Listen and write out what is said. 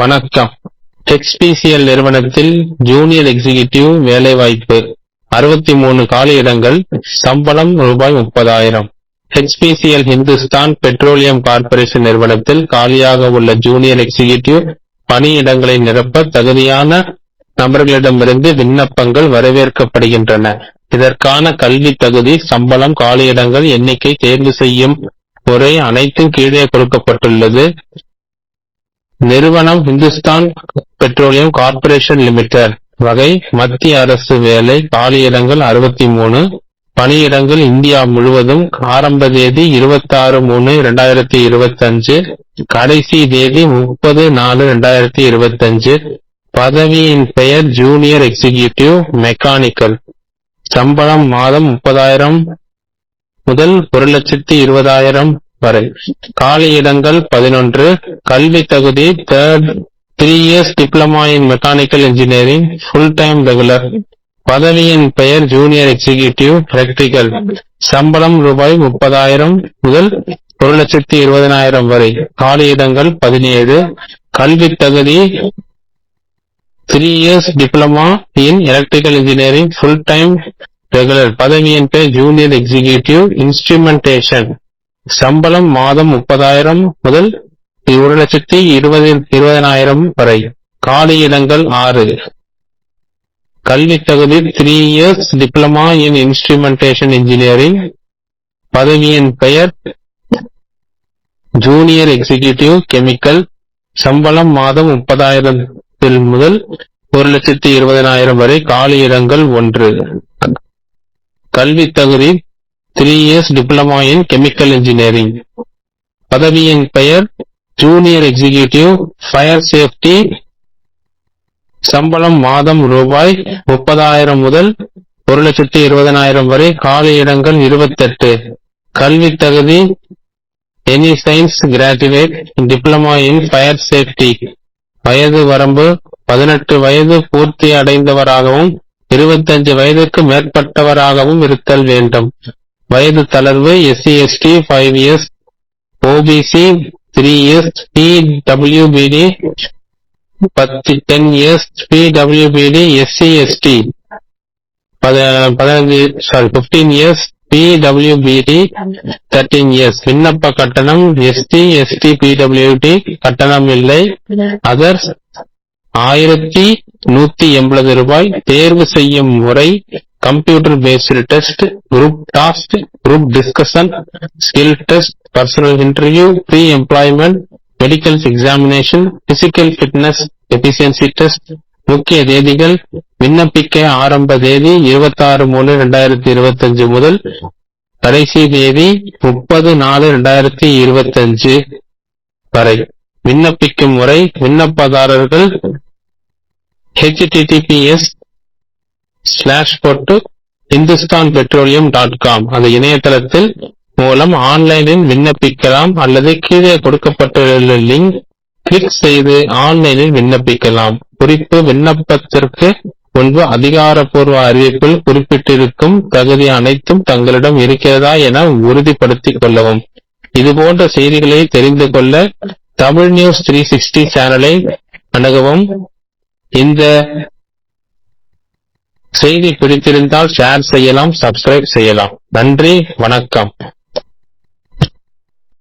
வணக்கம். HPCL நிறுவனத்தில் junior executive வேலைவாய்ப்பு அறுபத்தி மூணு காலியிடங்கள் சம்பளம் ரூபாய் முப்பதாயிரம். ஹெச்பிசிஎல் ஹிந்துஸ்தான் பெட்ரோலியம் கார்ப்பரேஷன் நிறுவனத்தில் காலியாக உள்ள ஜூனியர் எக்ஸிகியூட்டிவ் பணியிடங்களை நிரப்ப தகுதியான நபர்களிடமிருந்து விண்ணப்பங்கள் வரவேற்கப்படுகின்றன. இதற்கான கல்வி தகுதி சம்பளம் காலியிடங்கள் எண்ணிக்கை தேர்வு செய்யும் முறை அனைத்தும் கீழே கொடுக்கப்பட்டுள்ளது. நிறுவனம் ஹிந்துஸ்தான் பெட்ரோலியம் கார்ப்பரேஷன் லிமிடெட். வகை மத்திய அரசு வேலை காலியிடங்கள் அறுபத்தி மூணு. பணியிடங்கள் இந்தியா முழுவதும் ஆரம்ப தேதி இருபத்தாறு மூணு இரண்டாயிரத்தி இருபத்தஞ்சு. கடைசி தேதி முப்பது நாலு இரண்டாயிரத்தி இருபத்தஞ்சு. பதவியின் பெயர் ஜூனியர் எக்ஸிகியூட்டிவ் மெக்கானிக்கல். சம்பளம் மாதம் முப்பதாயிரம். முதல் ஒரு லட்சத்தி இருபதாயிரம். வரை காலி இடங்கள் பதினொன்று. கல்வி தகுதி third three years diploma in mechanical engineering full time regular பதவியின் பெயர் ஜூனியர் எக்ஸிகியூட்டிவ் எலக்ட்ரிக்கல் சம்பளம் ரூபாய் முப்பதாயிரம் முதல் ஒரு லட்சத்தி இருபதனாயிரம் வரை. காலி இடங்கள் பதினேழு. கல்வி தகுதி three years diploma in electrical engineering full time regular பதவியின் பெயர் ஜூனியர் எக்ஸிகியூட்டிவ் இன்ஸ்ட்ருமெண்டேஷன் சம்பளம் மாதம் முப்பதாயிரம் முதல் ஒரு லட்சத்தி இருபது இருபதனாயிரம் வரை. காலி இடங்கள் ஆறு. கல்வி தகுதி three years diploma in instrumentation engineering பதவியின் பெயர் ஜூனியர் எக்ஸிகியூட்டிவ் கெமிக்கல் சம்பளம் மாதம் முப்பதாயிரத்தில் முதல் ஒரு லட்சத்தி இருபதனாயிரம் வரை. காலி இடங்கள் ஒன்று. கல்வி தகுதி three years diploma in chemical engineering பதவியின் பெயர் ஜூனியர் எக்ஸிகியூட்டிவ் ஃபயர் சேஃப்டி சம்பளம் மாதம் ரூபாய் முப்பதாயிரம் முதல் ஒரு லட்சத்தி இருபதனாயிரம் வரை காலி இடங்கள் இருபத்தெட்டு. கல்வி தகுதி any science graduate diploma in fire safety வயது வரம்பு பதினெட்டு வயது பூர்த்தி அடைந்தவராகவும் இருபத்தஞ்சு வயதுக்கு மேற்பட்டவராகவும் இருத்தல் வேண்டும். வயது தளர்வு SC ST five years OBC three years PWBD பத்து ten years PWBD SC ST பதினஞ்சு sorry fifteen years PWBD thirteen years விண்ணப்ப கட்டணம் எஸ்டி எஸ்டி பிடபிள்யூடி கட்டணம் இல்லை. அதர்ஸ் ஆயிரத்தி நூத்தி எண்பது ரூபாய் தேர்வு செய்யும் முறை computer based test group task group discussion skill test personal interview pre employment medical examination physical fitness efficiency test முக்கிய தேதிகள் விண்ணப்பிக்க ஆரம்ப தேதி இருபத்தாறு மூணு ரெண்டாயிரத்தி இருபத்தஞ்சு முதல் கடைசி தேதி முப்பது நாலு ரெண்டாயிரத்தி இருபத்தஞ்சு வரை. விண்ணப்பிக்கும் முறை விண்ணப்பதாரர்கள் ஹெச்டிடிபிஎஸ் ஸ்லாஷ் போட்டு இந்துஸ்தான் பெட்ரோலியம் டாட் காம் அந்த இணையதளத்தில் மூலம் ஆன்லைனில் விண்ணப்பிக்கலாம் அல்லது கீழே கொடுக்கப்பட்டுள்ள லிங்க் கிளிக் செய்து ஆன்லைனில் விண்ணப்பிக்கலாம். குறிப்பு விண்ணப்பத்திற்கு முன்பு அதிகாரப்பூர்வ அறிவிப்பில் குறிப்பிட்டிருக்கும் தகுதி அனைத்தும் தங்களிடம் இருக்கிறதா என உறுதிப்படுத்திக் கொள்ளவும். இதுபோன்ற செய்திகளை தெரிந்து கொள்ள தமிழ் நியூஸ் த்ரீ சிக்ஸ்டி சேனலை அணுகவும். இந்த செய்தி பிடித்திருந்தால் ஷேர் செய்யலாம் சப்ஸ்கிரைப் செய்யலாம். நன்றி வணக்கம்.